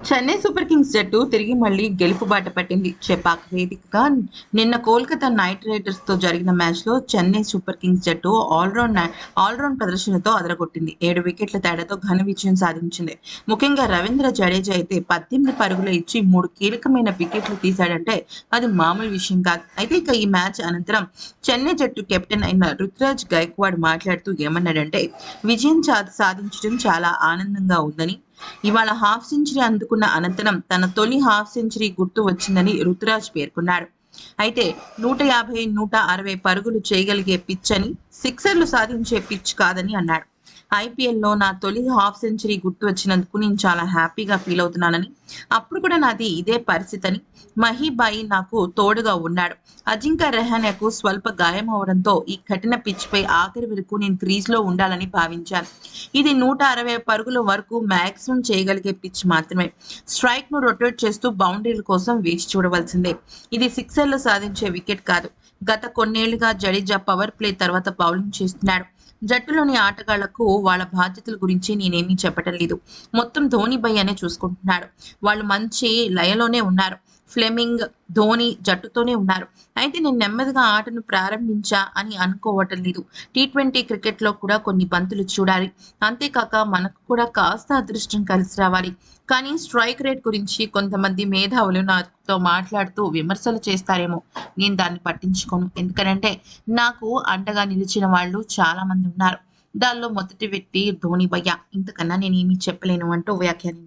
Chennai super kings జట్టు తిరిగి మళ్ళీ గెలుపు బాట పట్టింది. చెపాక్ వేదికగా నిన్న కోల్కతా నైట్ రైడర్స్తో జరిగిన మ్యాచ్లో చెన్నై సూపర్ కింగ్స్ జట్టు ఆల్రౌండ్ ఆల్రౌండ్ ప్రదర్శనతో అదరగొట్టింది. ఏడు వికెట్ల తేడాతో ఘన విజయం సాధించింది. ముఖ్యంగా రవీంద్ర జడేజా అయితే పద్దెనిమిది పరుగులు ఇచ్చి మూడు కీలకమైన వికెట్లు తీశాడంటే అది మామూలు విషయం కాదు. అయితే ఇక ఈ మ్యాచ్ అనంతరం చెన్నై జట్టు కెప్టెన్ అయిన రుతురాజ్ గైక్వాడ్ మాట్లాడుతూ ఏమన్నాడంటే విజయం సాధించడం చాలా ఆనందంగా ఉందని ఇవాళ హాఫ్ సెంచరీ అందుకున్న అనంతరం తన తొలి హాఫ్ సెంచరీ గుర్తు వచ్చిందని రుతురాజ్ పేర్కొన్నాడు. అయితే నూట యాభై నూట అరవై పరుగులు చేయగలిగే పిచ్ అని సిక్సర్లు సాధించే పిచ్ కాదని అన్నాడు. ఐపీఎల్లో నా తొలి హాఫ్ సెంచరీ గుర్తు వచ్చినందుకు నేను చాలా హ్యాపీగా ఫీల్ అవుతున్నానని అప్పుడు కూడా నాది ఇదే పరిస్థితి అని మహీబాయి నాకు తోడుగా ఉన్నాడు. అజింకా రెహానాకు స్వల్ప గాయం అవడంతో ఈ కఠిన పిచ్ పై ఆఖరి వరకు నేను క్రీజ్లో ఉండాలని భావించాను. ఇది నూట అరవై పరుగుల వరకు మ్యాక్సిమం చేయగలిగే పిచ్ మాత్రమే. స్ట్రైక్ను రొటేట్ చేస్తూ బౌండరీల కోసం వేచి చూడవలసిందే. ఇది సిక్సర్లు సాధించే వికెట్ కాదు. గత కొన్నేళ్ళుగా జడేజా పవర్ ప్లే తర్వాత బౌలింగ్ చేస్తున్నాడు. జట్టులోని ఆటగాళ్ళకు వాళ్ళ బాధ్యతల గురించి నేనేమీ చెప్పటం లేదు. మొత్తం ధోని భయ్యనే చూసుకుంటున్నాడు. వాళ్ళు మంచి లయలోనే ఉన్నారు. ఫ్లెమింగ్ ధోని జట్టుతోనే ఉన్నారు. అయితే నేను నెమ్మదిగా ఆటను ప్రారంభించా అని అనుకోవటం లేదు. టీ ట్వంటీ క్రికెట్లో కూడా కొన్ని బంతులు చూడాలి. అంతేకాక మనకు కూడా కాస్త అదృష్టం కలిసి రావాలి. కానీ స్ట్రైక్ రేట్ గురించి కొంతమంది మేధావులు నాతో మాట్లాడుతూ విమర్శలు చేస్తారేమో. నేను దాన్ని పట్టించుకోను. ఎందుకంటే నాకు అండగా నిలిచిన వాళ్ళు చాలా మంది ఉన్నారు. దానిలో మొదటి వ్యక్తి ధోని భయ్య ఇంతకన్నా నేను ఏమీ చెప్పలేను అంటూ వ్యాఖ్యానించారు.